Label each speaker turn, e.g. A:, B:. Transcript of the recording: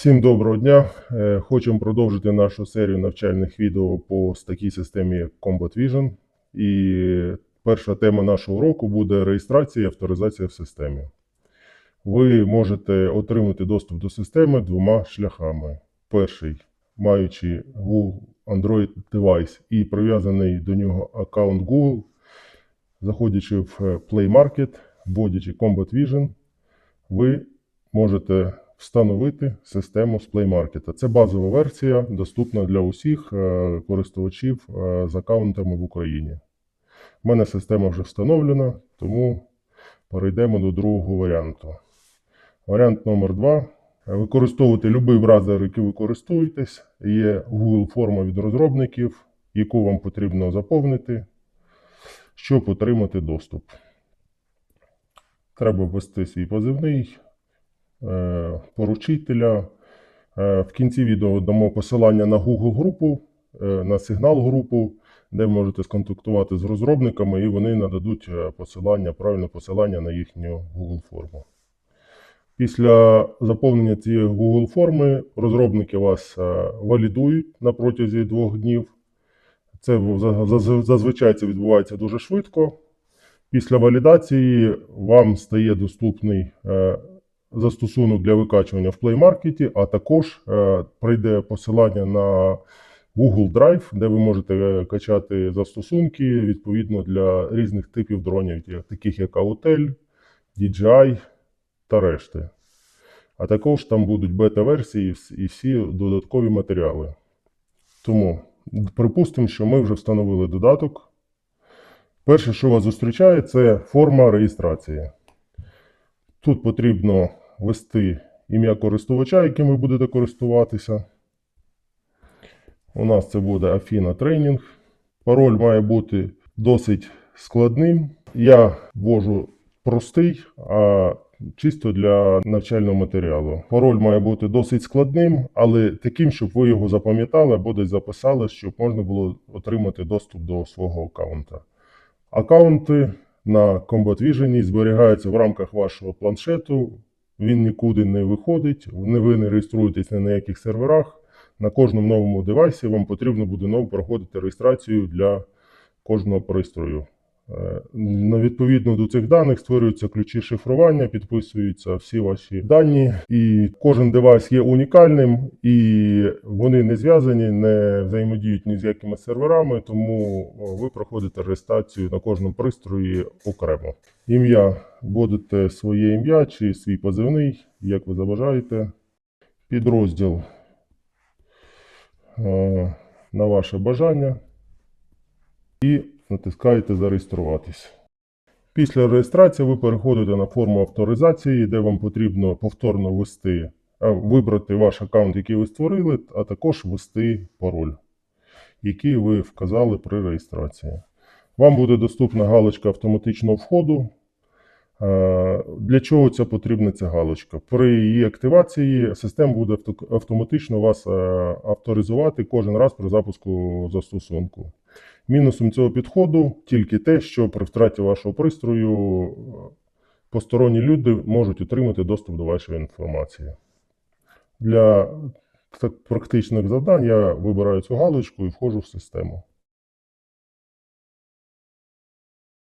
A: Всім доброго дня. Е, Хочемо продовжити нашу серію навчальних відео по такій системі як Combat Vision. І перша тема нашого уроку буде реєстрація і авторизація в системі. Ви можете отримати доступ до системи двома шляхами. Перший, маючи Google Android девайс і прив'язаний до нього аккаунт Google, заходячи в Play Market, вводячи Combat Vision, ви можете встановити систему з Play Market. Це базова версія, доступна для усіх е, користувачів е, з аккаунтами в Україні. У мене система вже встановлена, тому перейдемо до другого варіанту. Варіант номер 2 Використовувати будь-який браузер, який ви користуєтесь. Є Google форма від розробників, яку вам потрібно заповнити, щоб отримати доступ. Треба ввести свій позивний, поручителя. Е, В кінці відео дамо посилання на Google групу, е, на сигнал групу, де ви можете сконтактувати з розробниками, і вони нададуть е, посилання, правильне посилання на їхню Google форму. Після заповнення цієї Google форми розробники вас е, валідують на протязі двох днів. Це заз- заз- зазвичай це відбувається дуже швидко. Після валідації вам стає доступний е, застосунок для викачування в Play Market, а також е, прийде посилання на Google Drive, де ви можете е, качати застосунки відповідно для різних типів дронів, таких як Autel, DJI та решти. А також там будуть бета-версії і всі додаткові матеріали. Тому припустимо, що ми вже встановили додаток. Перше, що вас зустрічає, це форма реєстрації. Тут потрібно ввести ім'я користувача, яким ви будете користуватися. У нас це буде Афіна Тренінг. Пароль має бути досить складним. Я ввожу простий, а чисто для навчального матеріалу. Пароль має бути досить складним, але таким, щоб ви його запам'ятали або десь записали, щоб можна було отримати доступ до свого аккаунта. Аккаунти на Combat Vision зберігаються в рамках вашого планшету. Він нікуди не виходить, ви не реєструєтесь на яких серверах. На кожному новому девайсі вам потрібно буде знову проходити реєстрацію для кожного пристрою. Е, Відповідно до цих даних створюються ключі шифрування, підписуються всі ваші дані, і кожен девайс є унікальним, і вони не зв'язані, не взаємодіють ні з якими серверами, тому ви проходите реєстрацію на кожному пристрої окремо. Ім'я вводите своє ім'я чи свій позивний, як ви забажаєте. Підрозділ е, на ваше бажання і натискаєте зареєструватись. Після реєстрації ви переходите на форму авторизації, де вам потрібно повторно ввести, вибрати ваш аккаунт, який ви створили, а також ввести пароль, який ви вказали при реєстрації. Вам буде доступна галочка автоматичного входу. Для чого ця потрібна ця галочка? При її активації система буде автоматично вас авторизувати кожен раз при запуску застосунку. Мінусом цього підходу тільки те, що при втраті вашого пристрою е, посторонні люди можуть отримати доступ до вашої інформації. Для практичних завдань я вибираю цю галочку і входжу в систему.